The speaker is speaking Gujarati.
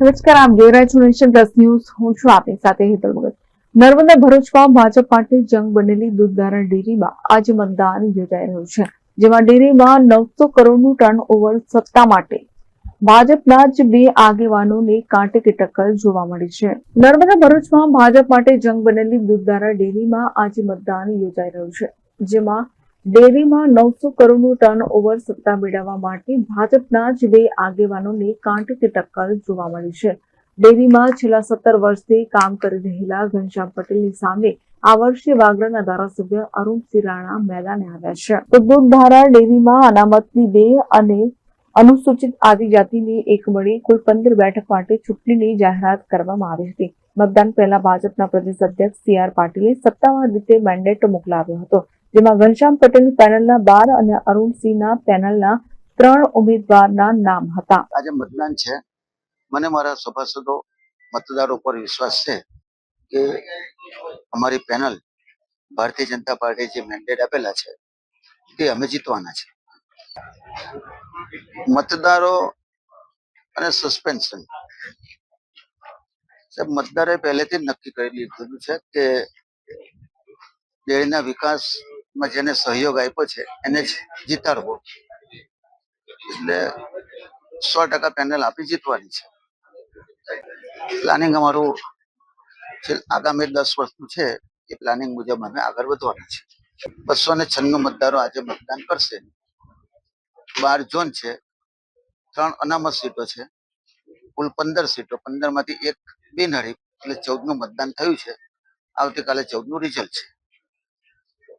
નમસ્કાર આપ જોઈ રહ્યા છો નેશન પ્લસ ન્યૂઝ. હું છું આપની સાથે હેતલ ભગત. નર્મદા ભરૂચમાં ભાજપ માટે જંગ બનેલી દૂધધારણ ડેરીમાં આજે મતદાન યોજાઈ રહ્યું છે, જેમાં ડેરીમાં નવસો કરોડનું ટર્ન ઓવર સત્તા માટે. ભાજપના જ બે આગેવાનોને કાંટે ટક્કર જોવા મળી છે. નર્મદા ભરૂચમાં ભાજપ માટે જંગ બનેલી દૂધધારા ડેરીમાં આજે મતદાન યોજાઈ રહ્યું છે, જેમાં ડેરીમાં નવસો કરોડનું ટર્ન ઓવર સત્તા મેળવવા માટે ભાજપના જ બે આગેવાનોને કાંટે ટક્કર જોવા મળી છે. ડેરીમાં છેલ્લા સત્તર વર્ષથી કામ કરી રહેલા ઘનશ્યામ પટેલની સામે આ વર્ષે વાગરાના ધારાસભ્ય અરુણસિંહ રાણા મેદાને આવ્યા છે. તો દૂધધારા ડેરીમાં અનામતની બે અને અનુસૂચિત આદિજાતિની એક મળી કુલ પંદર બેઠક માટે ચૂંટણીની જાહેરાત કરવામાં આવી હતી. મતદાન પહેલા ભાજપના પ્રદેશ અધ્યક્ષ સી આર પાટીલે સત્તાવાર રીતે મેન્ડેટ મોકલાવ્યો હતો. જેમાં ઘનશ્યામ પટેલની પેનલના બાર અને અરુણસિંહના પેનલના ત્રણ ઉમેદવારના નામ હતા. આજે મતદાન છે. મને મારા સભાસદો, મતદારો પર વિશ્વાસ છે કે અમારી પેનલ ભારતીય જનતા પાર્ટી જે મેન્ડેટ આપેલા છે, તે અમે જીતવાના છે. મતદારો અને સસ્પેન્શન મતદારે પહેલેથી નક્કી કરી લીધું છે કે ડેરીના વિકાસમાં જેને સહયોગ આપ્યો છે, એને જ જીતાડવો. એટલે સો ટકા પેનલ આપી જીતવાની છે. પ્લાનિંગ અમારું આગામી દસ વર્ષનું છે, એ પ્લાનિંગ મુજબ અમે આગળ વધવાના છે. બસો ને છન્નું મતદારો આજે મતદાન કરશે. બાર ઝોન છે, ત્રણ અનામત સીટો છે, કુલ પંદર સીટો. પંદરમાંથી એક બિનહરીફ એટલે ચૌદનું મતદાન થયું છે. આવતીકાલે ચૌદનું રિઝલ્ટ છે.